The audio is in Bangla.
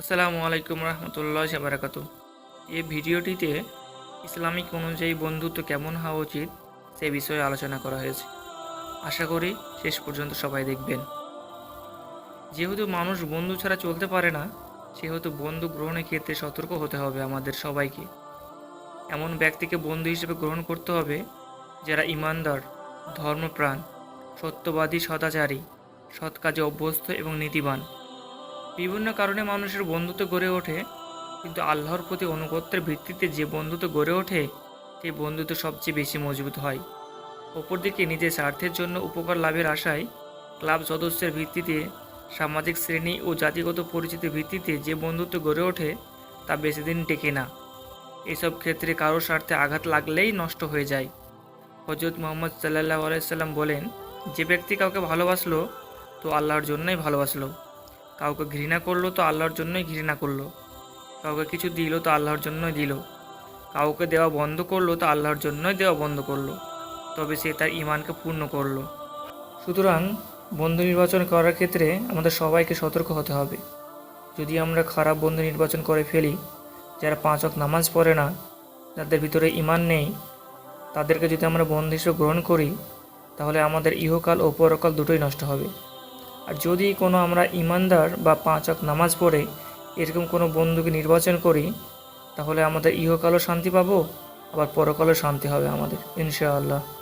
আসসালামু আলাইকুম রহমতুল্লাহ বারাকাত এই ভিডিওটিতে ইসলামিক অনুযায়ী বন্ধুত্ব কেমন হওয়া উচিত সে বিষয়ে আলোচনা করা হয়েছে। আশা করি শেষ পর্যন্ত সবাই দেখবেন। যেহেতু মানুষ বন্ধু ছাড়া চলতে পারে না, সেহেতু বন্ধু গ্রহণের ক্ষেত্রে সতর্ক হতে হবে আমাদের সবাইকে। এমন ব্যক্তিকে বন্ধু হিসেবে গ্রহণ করতে হবে যারা ইমানদার, ধর্মপ্রাণ, সত্যবাদী, সদাচারী, সৎ কাজে অভ্যস্ত এবং নীতিবান। বিভিন্ন কারণে মানুষের বন্ধুত্ব গড়ে ওঠে, কিন্তু আল্লাহর প্রতি অনুগত্যের ভিত্তিতে যে বন্ধুত্ব গড়ে ওঠে, সেই বন্ধুত্ব সবচেয়ে বেশি মজবুত হয়। অপরদিকে নিজের স্বার্থের জন্য উপকার লাভের আশায় ক্লাব সদস্যের ভিত্তিতে, সামাজিক শ্রেণি ও জাতিগত পরিচিতির ভিত্তিতে যে বন্ধুত্ব গড়ে ওঠে, তা বেশি দিন টেকে না। এসব ক্ষেত্রে কারও স্বার্থে আঘাত লাগলেই নষ্ট হয়ে যায়। হজরত মোহাম্মদ সাল্লাহ আলাইসাল্লাম বলেন, যে ব্যক্তি কাউকে ভালোবাসলো, তো আল্লাহর জন্যই ভালোবাসলো। কাউকে ঘৃণা করল তো আল্লাহর জন্যই ঘৃণা করল। কাউকে কিছু দিল তো আল্লাহর জন্যই দিল। কাউকে দেওয়া বন্ধ করল তো আল্লাহর জন্যই দেওয়া বন্ধ করল। তবে সে তার ইমানকে পূর্ণ করল। সুতরাং বন্ধু নির্বাচন করার ক্ষেত্রে আমাদের সবাইকে সতর্ক হতে হবে। যদি আমরা খারাপ বন্ধু নির্বাচন করে ফেলি, যারা পাঁচ অক নামাজ পড়ে না, যাদের ভিতরে ইমান নেই, তাদেরকে যদি আমরা বন্ধু হিসেবে গ্রহণ করি, তাহলে আমাদের ইহকাল ও পরকাল দুটোই নষ্ট হবে। আর যদি কোনো আমরা ইমানদার বা পাঁচ অক নামাজ পড়ে এরকম কোনো বন্ধুকে নির্বাচন করি, তাহলে আমাদের ইহকালও শান্তি পাবো, আবার পরকালও শান্তি হবে আমাদের, ইনশাআল্লাহ।